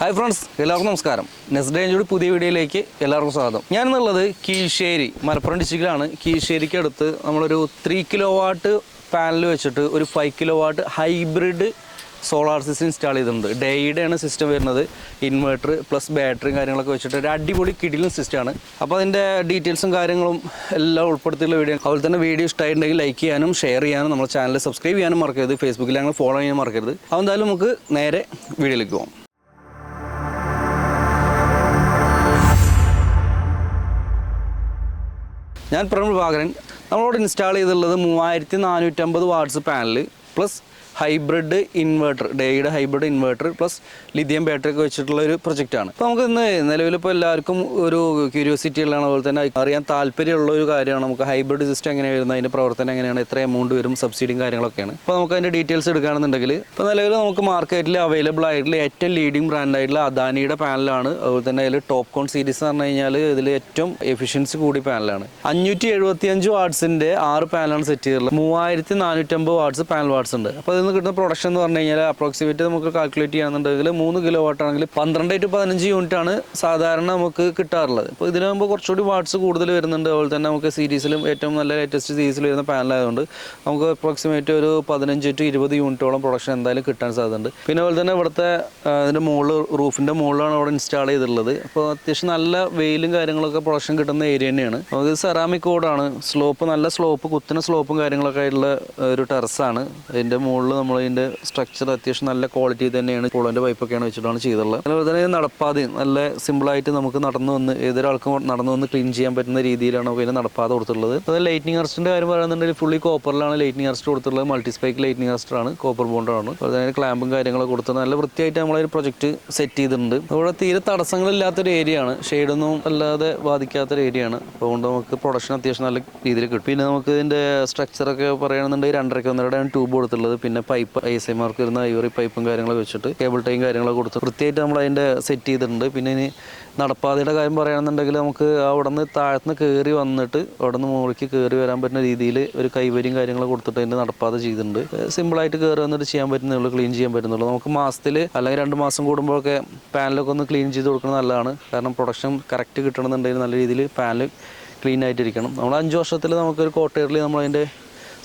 Hi friends എല്ലാവർക്കും നമസ്കാരം. Next ഡേഞ്ചോട് പുതിയ വീഡിയോയിലേക്ക് എല്ലാവർക്കും സ്വാഗതം. ഞാൻ എന്നുള്ളത് കീഴ്ശ്ശേരി മലപ്പുറം ഡിസ്ട്രിക്റ്റിലാണ്. കീഴ്ശ്ശേരിക്ക് അടുത്ത് നമ്മളൊരു ത്രീ കിലോ വാട്ട് പാനൽ വെച്ചിട്ട് ഒരു five kilo watt hybrid solar system install ചെയ്തിട്ടുണ്ട്. ഡേയുടെ ആണ് സിസ്റ്റം വരുന്നത്. ഇൻവേർട്ടർ പ്ലസ് ബാറ്ററിയും കാര്യങ്ങളൊക്കെ വെച്ചിട്ട് ഒരു അടിപൊളി കിടിലും സിസ്റ്റമാണ് അപ്പോൾ അതിന്റെ ഡീറ്റെയിൽസും കാര്യങ്ങളും എല്ലാം ഉൾപ്പെടുത്തിയുള്ള വീഡിയോ അതുപോലെ തന്നെ വീഡിയോ ഇഷ്ടമായിട്ടുണ്ടെങ്കിൽ ലൈക്ക് ചെയ്യാനും ഷെയർ ചെയ്യാനും നമ്മുടെ ചാനൽ സബ്സ്ക്രൈബ് ചെയ്യാനും മറക്കരുത്. ഫേസ്ബുക്കിൽ ഞങ്ങൾ ഫോളോ ചെയ്യാൻ മറക്കരുത്. അപ്പോൾ എന്തായാലും നമുക്ക് നേരെ വീഡിയോയിലേക്ക് പോകാം ഞാൻ പ്രമുഖ ഭാഗരൻ. നമ്മളോട് ഇൻസ്റ്റാൾ ചെയ്തിട്ടുള്ളത് മൂവായിരത്തി നാനൂറ്റമ്പത് watts panel plus hybrid inverter ഡേയുടെ hybrid inverter plus lithium battery ഒക്കെ വെച്ചിട്ടുള്ള ഒരു പ്രൊജക്റ്റാണ് അപ്പോൾ നമുക്ക് ഇന്ന് നിലവിലിപ്പോൾ എല്ലാവർക്കും ഒരു ക്യൂരിയോസിറ്റി ഉള്ളതാണ്. അതുപോലെ തന്നെ അറിയാൻ താല്പര്യമുള്ള ഒരു കാര്യമാണ്. നമുക്ക് ഹൈബ്രിഡ് സിസ്റ്റം എങ്ങനെ വരുന്നത്? അതിന്റെ പ്രവർത്തനം എങ്ങനെയാണ്? എത്ര എമൗണ്ട് വരും? സബ്സിഡിയും കാര്യങ്ങളൊക്കെയാണ്. അപ്പോൾ നമുക്ക് അതിന്റെ ഡീറ്റെയിൽസ് എടുക്കുകയാണെന്നുണ്ടെങ്കിൽ ഇപ്പോൾ നിലവിൽ നമുക്ക് മാർക്കറ്റിൽ അവൈലബിൾ ആയിട്ടുള്ള ഏറ്റവും ലീഡിംഗ് ബ്രാൻഡായിട്ടുള്ള അദാനിയുടെ പാനലാണ് അതുപോലെ തന്നെ അതിൽ ടോപ്പ് കോൺ സീരീസ് എന്ന് പറഞ്ഞു കഴിഞ്ഞാൽ ഇതിൽ ഏറ്റവും എഫിഷ്യൻസി കൂടി പാനലാണ് അഞ്ഞൂറ്റി എഴുപത്തി അഞ്ച് ആറ് പാനലാണ് സെറ്റ് ചെയ്തിട്ടുള്ളത്. മൂവായിരത്തി നാനൂറ്റമ്പത് വാർഡ്സ് പാനൽ വാർഡ്സ് ഉണ്ട്. അപ്പോൾ നിന്ന് കിട്ടുന്ന പ്രൊഡക്ഷൻ എന്ന് പറഞ്ഞു കഴിഞ്ഞാൽ അപ്രോക്സിമേറ്റ് നമുക്ക് കാൽക്കുലേറ്റ് ചെയ്യാന്നുണ്ടെങ്കിൽ മൂന്ന് കിലോ വാട്ട് ആണെങ്കിൽ പന്ത്രണ്ട് ടു പതിനഞ്ച് യൂണിറ്റ് ആണ് സാധാരണ നമുക്ക് കിട്ടാറുള്ളത്. ഇപ്പോൾ ഇതിനാകുമ്പോൾ കുറച്ചുകൂടി വാട്ട്സ് കൂടുതൽ വരുന്നുണ്ട്. അതുപോലെ തന്നെ നമുക്ക് സീരീസിലും ഏറ്റവും നല്ല ലേറ്റസ്റ്റ് സീരീസിൽ വരുന്ന പാനലായതുകൊണ്ട് നമുക്ക് അപ്രോക്സിമേറ്റ് ഒരു പതിനഞ്ച് ടു ഇരുപത് യൂണിറ്റോളം പ്രൊഡക്ഷൻ എന്തായാലും കിട്ടാൻ സാധ്യതയുണ്ട്. പിന്നെ അതുപോലെ തന്നെ ഇവിടുത്തെ അതിന്റെ മുകളിൽ റൂഫിന്റെ മുകളിലാണ് അവിടെ ഇൻസ്റ്റാൾ ചെയ്തിട്ടുള്ളത്. അപ്പോൾ അത്യാവശ്യം നല്ല വെയിലും കാര്യങ്ങളൊക്കെ പ്രൊഡക്ഷൻ കിട്ടുന്ന ഏരിയ തന്നെയാണ്. നമുക്ക് സെറാമിക് കോഡാണ് സ്ലോപ്പ് നല്ല സ്ലോപ്പ് കുത്തുന്ന സ്ലോപ്പും കാര്യങ്ങളൊക്കെ ആയിട്ടുള്ള ഒരു ടെറസാണ് അതിന്റെ മുകളിൽ നമ്മൾ ഇതിന്റെ സ്ട്രക്ചർ അത്യാവശ്യം നല്ല ക്വാളിറ്റി തന്നെയാണ്. പോളോന്റെ പൈപ്പൊക്കെയാണ് വെച്ചിട്ടാണ് ചെയ്തിട്ടുള്ളത് അതുപോലെ തന്നെ നടപ്പാതെ നല്ല സിമ്പിളായിട്ട് നമുക്ക് നടന്നു വന്ന് ഏതൊരാൾക്കും നടന്നു വന്ന് ക്ലീൻ ചെയ്യാൻ പറ്റുന്ന രീതിയിലാണ് ഇതിന് നടപ്പാതെ കൊടുത്തിട്ടുള്ളത്. അത് ലൈറ്റിംഗ് അറസ്റ്റിന്റെ കാര്യം പറയുന്നുണ്ടെങ്കിൽ ഫുള്ളി കോപ്പറിലാണ് ലൈറ്റിംഗ് അറസ്റ്റ് കൊടുത്തിട്ടുള്ളത്. മൾട്ടി സ്പൈക്ക് ലൈറ്റിംഗ് അറസ്റ്റാണ് കോപ്പർ ബോണ്ടാണ് അതുപോലെ തന്നെ ക്ലാമ്പും കാര്യങ്ങളൊക്കെ കൊടുത്ത് നല്ല വൃത്തിയായിട്ട് നമ്മളൊരു പ്രൊജക്റ്റ് സെറ്റ് ചെയ്തിട്ടുണ്ട്. അവിടെ തീരെ തടസ്സങ്ങളില്ലാത്തൊരു ഏരിയ ആണ്. ഷെയ്ഡൊന്നും അല്ലാതെ ബാധിക്കാത്തൊരു ഏരിയയാണ് അതുകൊണ്ട് നമുക്ക് പ്രൊഡക്ഷൻ അത്യാവശ്യം നല്ല രീതിയിൽ കിട്ടും. പിന്നെ നമുക്ക് ഇതിന്റെ സ്ട്രക്ചറൊക്കെ പറയുകയാണെന്നുണ്ടെങ്കിൽ രണ്ടരക്ക് ഒന്നരയുടെ ട്യൂബ് കൊടുത്തുള്ളത് പിന്നെ pipe I S I mark വരുന്ന ഐവറി പൈപ്പും കാര്യങ്ങളൊക്കെ വെച്ചിട്ട് കേബിൾ ടൈം കാര്യങ്ങളൊക്കെ കൊടുത്ത് കൃത്യമായിട്ട് നമ്മൾ അതിന്റെ സെറ്റ് ചെയ്തിട്ടുണ്ട്. പിന്നെ ഇനി നടപ്പാതയുടെ കാര്യം പറയുകയാണെന്നുണ്ടെങ്കിൽ നമുക്ക് അവിടെ നിന്ന് താഴത്തുനിന്ന് കയറി വന്നിട്ട് അവിടെ നിന്ന് മുകളിലേക്ക് കയറി വരാൻ പറ്റുന്ന രീതിയിൽ ഒരു കൈവരിയും കാര്യങ്ങളും കൊടുത്തിട്ട് അതിന്റെ നടപ്പാത ചെയ്തിട്ടുണ്ട്. സിമ്പിളായിട്ട് കയറി വന്നിട്ട് ചെയ്യാൻ പറ്റുന്നുള്ളൂ ക്ലീൻ ചെയ്യാൻ പറ്റുന്നുള്ളൂ നമുക്ക് മാസത്തിൽ അല്ലെങ്കിൽ രണ്ട് മാസം കൂടുമ്പോഴൊക്കെ പാനലൊക്കെ ഒന്ന് ക്ലീൻ ചെയ്ത് കൊടുക്കുന്നത് നല്ലതാണ്. കാരണം പ്രൊഡക്ഷൻ കറക്റ്റ് കിട്ടണമെന്നുണ്ടെങ്കിൽ നല്ല രീതിയിൽ പാനൽ ക്ലീൻ ആയിട്ടിരിക്കണം. നമ്മൾ അഞ്ച് വർഷത്തിൽ നമുക്കൊരു ക്വാർട്ടേറിൽ നമ്മളതിന്റെ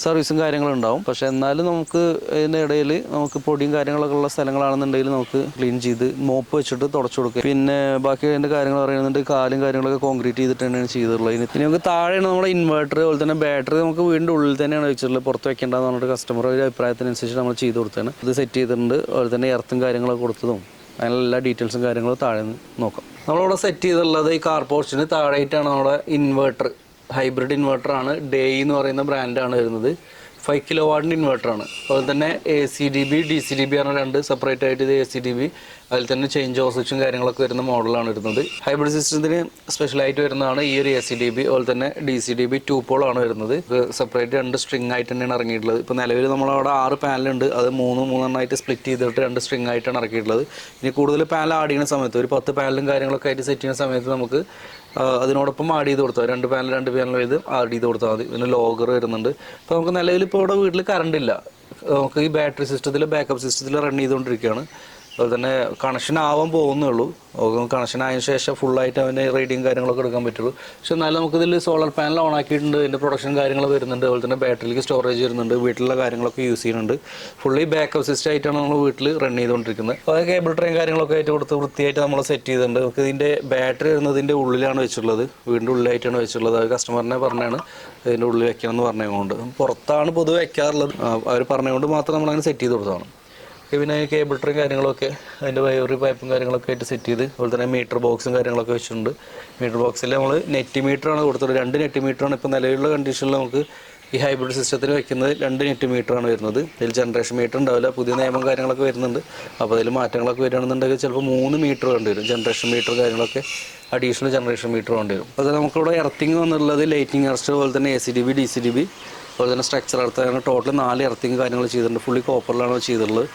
സർവീസും കാര്യങ്ങളും ഉണ്ടാവും. പക്ഷെ എന്നാലും നമുക്ക് ഇതിന്റെ ഇടയിൽ നമുക്ക് പൊടിയും കാര്യങ്ങളൊക്കെ ഉള്ള സ്ഥലങ്ങളാണെന്നുണ്ടെങ്കിൽ നമുക്ക് ക്ലീൻ ചെയ്ത് മോപ്പ് വെച്ചിട്ട് തുടച്ചു കൊടുക്കുക. പിന്നെ ബാക്കി അതിന്റെ കാര്യങ്ങൾ പറയുന്നുണ്ട് കാലും കാര്യങ്ങളൊക്കെ കോൺക്രീറ്റ് ചെയ്തിട്ട് തന്നെയാണ് ചെയ്തിട്ടുള്ളത്. ഇനി നമുക്ക് താഴെയാണ് നമ്മുടെ ഇൻവെർട്ടർ അതുപോലെ തന്നെ ബാറ്ററി നമുക്ക് വീണ്ടും ഉള്ളിൽ തന്നെയാണ് വെച്ചിട്ടുള്ളത്. പുറത്ത് വെക്കേണ്ടതെന്ന് പറഞ്ഞിട്ട് കസ്റ്റമർ ഒരു അഭിപ്രായത്തിനനുസരിച്ച് നമ്മൾ ചെയ്ത് കൊടുത്തതാണ്. ഇത് സെറ്റ് ചെയ്തിട്ടുണ്ട്. അതുപോലെ തന്നെ എർത്തും കാര്യങ്ങളൊക്കെ കൊടുത്തതും. അതിനുള്ള എല്ലാ ഡീറ്റെയിൽസും കാര്യങ്ങളും താഴെ നോക്കാം. നമ്മളിവിടെ സെറ്റ് ചെയ്തിട്ടുള്ളത് ഈ കാർ പോർച്ചിന് താഴെയായിട്ടാണ് നമ്മുടെ ഇൻവെർട്ടർ ഹൈബ്രിഡ് ഇൻവെർട്ടർ ആണ് ഡേ എന്ന് പറയുന്ന ബ്രാൻഡാണ് വരുന്നത്. ഫൈവ് കിലോ വാട്ടിന്റെ ഇൻവെർട്ടർ ആണ്. അതുപോലെ തന്നെ A C D B D C D B ആണ് രണ്ട് സെപ്പറേറ്റ് ആയിട്ട് ഇത് എ സി ഡി ബി അതിൽ തന്നെ ചേഞ്ച് ഓഫ് സ്വിച്ചും കാര്യങ്ങളൊക്കെ വരുന്ന മോഡലാണ് വരുന്നത്. ഹൈബ്രിഡ് സിസ്റ്റത്തിന് സ്പെഷ്യലായിട്ട് വരുന്നതാണ് ഈ ഒരു എ സി ഡി ബി അതുപോലെ തന്നെ D C D B two പോളാണ് വരുന്നത്. സെപ്പറേറ്റ് രണ്ട് സ്ട്രിങ് ആയിട്ട് തന്നെയാണ് ഇറങ്ങിയിട്ടുള്ളത്. ഇപ്പോൾ നിലവിൽ നമ്മളവിടെ ആറ് പാനലുണ്ട് അത് മൂന്ന് മൂന്നെണ്ണമായിട്ട് സ്പ്ലിറ്റ് ചെയ്തിട്ട് രണ്ട് സ്ട്രിങ് ആയിട്ടാണ് ഇറക്കിയിട്ടുള്ളത്. ഇനി കൂടുതൽ പാനൽ ആഡ് ചെയ്യുന്ന സമയത്ത് ഒരു പത്ത് പാനലും കാര്യങ്ങളൊക്കെ ആയിട്ട് സെറ്റ് ചെയ്യുന്ന സമയത്ത് നമുക്ക് അതിനോടൊപ്പം ആഡ് ചെയ്ത് കൊടുത്താൽ രണ്ട് പാനൽ രണ്ട് പാനൽ ചെയ്ത് ആഡ് ചെയ്ത് കൊടുത്താൽ മതി. പിന്നെ ലോഗർ വരുന്നുണ്ട്. അപ്പോൾ നമുക്ക് നിലവിൽ ഇപ്പോൾ ഇവിടെ വീട്ടിൽ കറണ്ട് ഇല്ല. നമുക്ക് ഈ ബാറ്ററി സിസ്റ്റത്തിൽ ബാക്കപ്പ് സിസ്റ്റത്തിൽ റൺ ചെയ്തുകൊണ്ടിരിക്കുകയാണ് അതുപോലെ തന്നെ കണക്ഷൻ ആവാൻ പോകുന്നേ ഉള്ളൂ കണക്ഷൻ ആയതിനു ശേഷം ഫുള്ളായിട്ട് അവന്റെ റീഡിങ് കാര്യങ്ങളൊക്കെ എടുക്കാൻ പറ്റുള്ളൂ. പക്ഷെ എന്നാലും നമുക്കിതിൽ സോളാർ പാനൽ ഓൺ ആക്കിയിട്ടുണ്ട്. ഇതിന്റെ പ്രൊഡക്ഷൻ കാര്യങ്ങൾ വരുന്നുണ്ട്. അതുപോലെ തന്നെ ബാറ്ററിക്ക് സ്റ്റോറേജ് വരുന്നുണ്ട്. വീട്ടിലുള്ള കാര്യങ്ങളൊക്കെ യൂസ് ചെയ്യുന്നുണ്ട്. ഫുള്ളി ബാക്കപ്പ് സിസ്റ്റം ആയിട്ടാണ് നമ്മൾ വീട്ടിൽ റൺ ചെയ്തുകൊണ്ടിരിക്കുന്നത് അത് കേബിൾ ട്രെയിൻ കാര്യങ്ങളൊക്കെ ആയിട്ട് കൊടുത്ത് വൃത്തിയായിട്ട് നമ്മൾ സെറ്റ് ചെയ്തിട്ടുണ്ട്. നമുക്ക് ഇതിന്റെ ബാറ്ററി വരുന്നതിന്റെ ഉള്ളിലാണ് വെച്ചിട്ടുള്ളത്. വീടിന്റെ ഉള്ളിലായിട്ടാണ് വെച്ചിട്ടുള്ളത്. അത് കസ്റ്റമറിനെ പറഞ്ഞാണ് ഇതിന്റെ ഉള്ളിൽ വെക്കണം എന്ന് പറഞ്ഞതുകൊണ്ട്. പുറത്താണ് പൊതുവെ വെക്കാറുള്ളത്. അവർ പറഞ്ഞുകൊണ്ട് മാത്രം നമ്മളങ്ങനെ സെറ്റ് ചെയ്ത് കൊടുത്തതാണ്. പിന്നെ കേബിൾ കാര്യങ്ങളൊക്കെ അതിന്റെ വയറി പൈപ്പും കാര്യങ്ങളൊക്കെ ആയിട്ട് സെറ്റ് ചെയ്ത് അതുപോലെ തന്നെ മീറ്റർ ബോക്സും കാര്യങ്ങളൊക്കെ വെച്ചിട്ടുണ്ട്. മീറ്റർ ബോക്സിൽ നമ്മൾ നെറ്റ് മീറ്ററാണ് കൊടുത്തത് രണ്ട് നെറ്റ് മീറ്ററാണ് ഇപ്പോൾ നിലവിലുള്ള കണ്ടീഷനിൽ നമുക്ക് ഈ ഹൈബ്രിഡ് സിസ്റ്റത്തിൽ വെക്കുന്നത് രണ്ട് നെറ്റ് മീറ്ററാണ് വരുന്നത്. ഇതിൽ ജനറേഷൻ മീറ്റർ ഉണ്ടാവില്ല പുതിയ നിയമം കാര്യങ്ങളൊക്കെ വരുന്നുണ്ട്. അപ്പോൾ അതിൽ മാറ്റങ്ങളൊക്കെ വരികയാണെന്നുണ്ടെങ്കിൽ ചിലപ്പോൾ മൂന്ന് മീറ്റർ വേണ്ടി വരും. ജനറേഷൻ മീറ്റർ കാര്യങ്ങളൊക്കെ അഡീഷണൽ ജനറേഷൻ മീറ്റർ വേണ്ടി അപ്പോൾ നമുക്കിവിടെ എർത്തിങ് വന്നുള്ളത് ലൈറ്റിംഗ് അറസ്റ്റ് പോലെ തന്നെ A C D B D C D B അതുപോലെ തന്നെ സ്ട്രക്ചർ അടുത്താണ് ടോട്ടൽ നാല് എർത്തിങ് കാര്യങ്ങൾ ചെയ്തിട്ടുണ്ട്. ഫുള്ളി കോപ്പറിലാണ് ചെയ്തിട്ടുള്ളത്.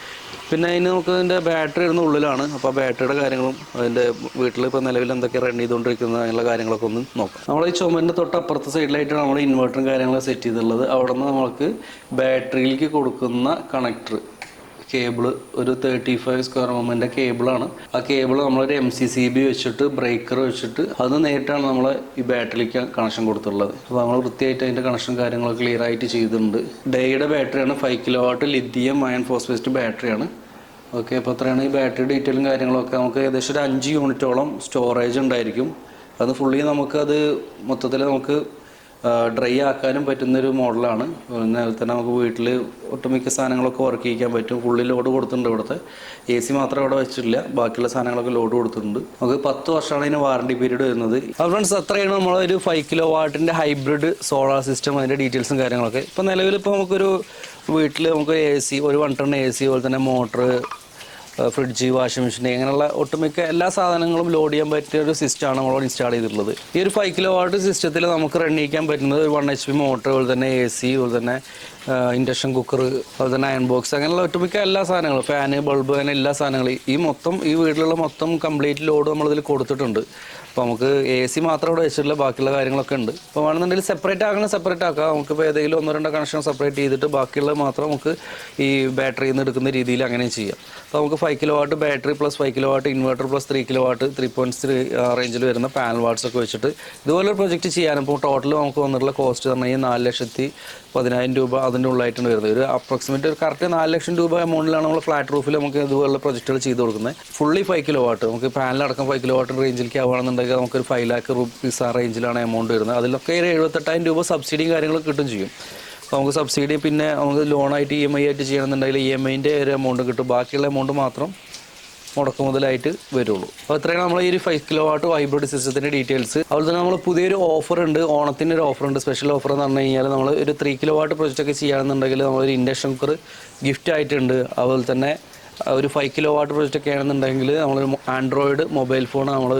പിന്നെ അതിന് നമുക്ക് അതിന്റെ ബാറ്ററി ഇടുന്ന ഉള്ളിലാണ്. അപ്പോൾ ബാറ്ററിയുടെ കാര്യങ്ങളും അതിന്റെ വീട്ടിൽ ഇപ്പോൾ നിലവിൽ എന്തൊക്കെ റൺ ചെയ്തുകൊണ്ടിരിക്കുന്ന അതിനുള്ള കാര്യങ്ങളൊക്കെ ഒന്ന് നോക്കാം. നമ്മൾ ഈ ചുമരിന്റെ തൊട്ടപ്പുറത്തെ സൈഡിലായിട്ടാണ് നമ്മൾ ഇൻവെർട്ടറും കാര്യങ്ങളൊക്കെ സെറ്റ് ചെയ്തിട്ടുള്ളത്. അവിടെ നിന്ന് നമുക്ക് ബാറ്ററിയിലേക്ക് കൊടുക്കുന്ന കണക്ടർ കേബിൾ ഒരു തേർട്ടി ഫൈവ് സ്ക്വയർ എമ്മിന്റെ കേബിളാണ് ആ കേബിൾ നമ്മളൊരു എം സി സി ബി വെച്ചിട്ട് ബ്രേക്കർ വെച്ചിട്ട് അത് നേരിട്ടാണ് നമ്മൾ ഈ ബാറ്ററിക്ക് കണക്ഷൻ കൊടുത്തിട്ടുള്ളത്. അപ്പോൾ നമ്മൾ വൃത്തിയായിട്ട് അതിന്റെ കണക്ഷൻ കാര്യങ്ങളൊക്കെ ക്ലിയർ ആയിട്ട് ചെയ്തിട്ടുണ്ട്. ഡേയുടെ ബാറ്ററിയാണ് five kilo watt lithium iron phosphate ബാറ്ററിയാണ് ഓക്കെ അപ്പോൾ അത്രയാണ് ഈ ബാറ്ററി ഡീറ്റെയിലും കാര്യങ്ങളൊക്കെ. നമുക്ക് ഏകദേശം ഒരു അഞ്ച് യൂണിറ്റോളം സ്റ്റോറേജ് ഉണ്ടായിരിക്കും. അത് ഫുള്ളി നമുക്കത് മൊത്തത്തിൽ നമുക്ക് ഡ്രൈ ആക്കാനും പറ്റുന്നൊരു മോഡലാണ്. തന്നെ നമുക്ക് വീട്ടിൽ ഒട്ടുമിക്ക സാധനങ്ങളൊക്കെ വർക്ക് ചെയ്യിക്കാൻ പറ്റും. ഫുള്ളി ലോഡ് കൊടുത്തിട്ടുണ്ട് ഇവിടുത്തെ. എ സി മാത്രം അവിടെ വെച്ചിട്ടില്ല. ബാക്കിയുള്ള സാധനങ്ങളൊക്കെ ലോഡ് കൊടുത്തിട്ടുണ്ട്. നമുക്ക് പത്ത് വർഷമാണ് ഇതിന് വാറണ്ടി പീരീഡ് വരുന്നത്. അപ്പോൾ ഫ്രണ്ട്സ് അത്രയാണ് നമ്മളൊരു ഫൈവ് കിലോ വാട്ടിന്റെ ഹൈബ്രിഡ് സോളാർ സിസ്റ്റം അതിന്റെ ഡീറ്റെയിൽസും കാര്യങ്ങളൊക്കെ. ഇപ്പോൾ നിലവിൽ ഇപ്പോൾ നമുക്കൊരു വീട്ടിൽ നമുക്ക് എ സി ഒരു വൺ ടൺ എ സി അതുപോലെ തന്നെ മോട്ടർ ഫ്രിഡ്ജ് വാഷിംഗ് മെഷീൻ അങ്ങനെയുള്ള ഒട്ടുമിക്ക എല്ലാ സാധനങ്ങളും ലോഡ് ചെയ്യാൻ പറ്റിയ ഒരു സിസ്റ്റമാണ് നമ്മൾ ഇൻസ്റ്റാൾ ചെയ്തിട്ടുള്ളത്. ഈ ഒരു ഫൈവ് കിലോ വാട്ട് സിസ്റ്റത്തിൽ നമുക്ക് റണ്ണിക്കാൻ പറ്റുന്നത് വൺ എച്ച് പി മോട്ടർ അതുപോലെ തന്നെ എ സി അതുപോലെ തന്നെ ഇൻഡക്ഷൻ കുക്കർ അതുപോലെ തന്നെ അയൺ ബോക്സ് അങ്ങനെയുള്ള ഒട്ടുമിക്ക എല്ലാ സാധനങ്ങളും. ഫാന് ബൾബ് അങ്ങനെ എല്ലാ സാധനങ്ങളും. ഈ മൊത്തം ഈ വീട്ടിലുള്ള മൊത്തം കംപ്ലീറ്റ് ലോഡ് നമ്മളിതിൽ കൊടുത്തിട്ടുണ്ട്. അപ്പോൾ നമുക്ക് എ സി മാത്രം ഇവിടെ വെച്ചിട്ടുള്ള ബാക്കിയുള്ള കാര്യങ്ങളൊക്കെ ഉണ്ട്. അപ്പോൾ വേണമെന്നുണ്ടെങ്കിൽ സെപ്പറേറ്റ് ആക്കണം സെപ്പറേറ്റ് ആക്കാം. നമുക്കിപ്പോൾ ഏതെങ്കിലും ഒന്നോ രണ്ടോ കണക്ഷൻ സെപ്പറേറ്റ് ചെയ്തിട്ട് ബാക്കിയുള്ളത് മാത്രം നമുക്ക് ഈ ബാറ്ററിയിൽ നിന്ന് എടുക്കുന്ന രീതിയിൽ അങ്ങനെ ചെയ്യാം. അപ്പോൾ നമുക്ക് five kilo watt battery plus five kilo watt inverter plus three kilo watt three point three റേഞ്ചിൽ വരുന്ന പാനൽ വാട്ട്സ് ഒക്കെ വെച്ചിട്ട് ഇതുപോലെ ഒരു പ്രൊജക്റ്റ് ചെയ്യാനും. ഇപ്പോൾ ടോട്ടൽ നമുക്ക് വന്നിട്ടുള്ള കോസ്റ്റ് പറഞ്ഞാൽ നാല് ലക്ഷത്തി പതിനായിരം രൂപ അതിന്റെ ഉള്ളായിട്ടാണ് വരുന്നത്. ഒരു അപ്രോക്സിമേറ്റ് ഒരു കറക്റ്റ് നാല് ലക്ഷം രൂപ എമൗണ്ടിലാണ് നമ്മൾ ഫ്ലാറ്റ് റൂഫിൽ നമുക്ക് ഇതുപോലുള്ള പ്രൊജക്റ്റുകൾ ചെയ്ത് കൊടുക്കുന്നത്. ഫുള്ളി ഫൈവ് കിലോ വാട്ട് നമുക്ക് പാനലടക്കം ഫൈവ് കിലോ വാട്ട് റേഞ്ചിലേക്ക് ആവുകയാണെന്നുണ്ടെങ്കിൽ നമുക്കൊരു ഫൈവ് ലാക്ക് റുപ്പീസ് ആ റേഞ്ചിലാണ് എമൗണ്ട് വരുന്നത്. അതിലൊക്കെ ഒരു എഴുപത്തെട്ടായിരം രൂപ സബ്സിഡിയും കാര്യങ്ങളും കിട്ടും ചെയ്യും. നമുക്ക് സബ്സിഡി പിന്നെ നമുക്ക് ലോണായിട്ട് ഇ എം ഐ ആയിട്ട് ചെയ്യണമെന്നുണ്ടെങ്കിൽ ഇ എം ഐന്റെ ഒരു എമൗണ്ട് കിട്ടും. ബാക്കിയുള്ള എമൗണ്ട് മാത്രം മുടക്ക് മുതലായിട്ട് വരുള്ളൂ. അപ്പോൾ ഇത്രയാണ് നമ്മൾ ഈ ഒരു ഫൈവ് കിലോ വാട്ട് ഹൈബ്രിഡ് സിസ്റ്റത്തിന്റെ ഡീറ്റെയിൽസ് അതുപോലെ തന്നെ നമ്മൾ പുതിയൊരു ഓഫർ ഉണ്ട്. ഓണത്തിന്റെ ഒരു ഓഫർ ഉണ്ട്. സ്പെഷ്യൽ ഓഫർ എന്ന് പറഞ്ഞു കഴിഞ്ഞാൽ നമ്മൾ ഒരു ത്രീ കിലോ വാട്ട് പ്രൊജക്റ്റ് ഒക്കെ ചെയ്യുകയാണെന്നുണ്ടെങ്കിൽ നമ്മളൊരു ഇൻഡക്ഷൻ കുക്കർ ഗിഫ്റ്റ് ആയിട്ടുണ്ട്. അതുപോലെ തന്നെ ഒരു ഫൈവ് കിലോ വാട്ട് പ്രൊജക്റ്റ് ഒക്കെ ആണെന്നുണ്ടെങ്കിൽ നമ്മൾ ആൻഡ്രോയിഡ് മൊബൈൽ ഫോൺ നമ്മൾ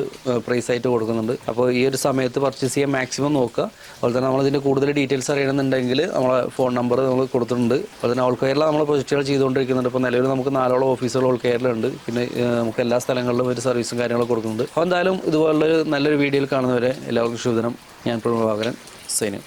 പ്രൈസ് ആയിട്ട് കൊടുക്കുന്നുണ്ട്. അപ്പോൾ ഈ ഒരു സമയത്ത് പർച്ചേസ് ചെയ്യാൻ മാക്സിമം നോക്കുക. അതുപോലെ തന്നെ നമ്മളിതിന്റെ കൂടുതൽ ഡീറ്റെയിൽസ് അറിയണമെന്നുണ്ടെങ്കിൽ നമ്മളെ ഫോൺ നമ്പർ നമ്മൾ കൊടുത്തിട്ടുണ്ട്. അതുപോലെ തന്നെ ഓൾ കേരള നമ്മൾ പ്രൊജക്റ്റുകൾ ചെയ്തുകൊണ്ടിരിക്കുന്നുണ്ട്. ഇപ്പോൾ നിലവിൽ നമുക്ക് നാലോളം ഓഫീസുകൾ ഓൾ കേരളമുണ്ട് പിന്നെ നമുക്ക് എല്ലാ സ്ഥലങ്ങളിലും ഒരു സർവീസും കാര്യങ്ങളും കൊടുക്കുന്നുണ്ട്. അപ്പോൾ എന്തായാലും ഇതുപോലുള്ളൊരു നല്ലൊരു വീഡിയോയിൽ കാണുന്നവരെ എല്ലാവർക്കും ശുഭദിനം. ഞാൻ പ്രഭാകരൻ സൈന്യം.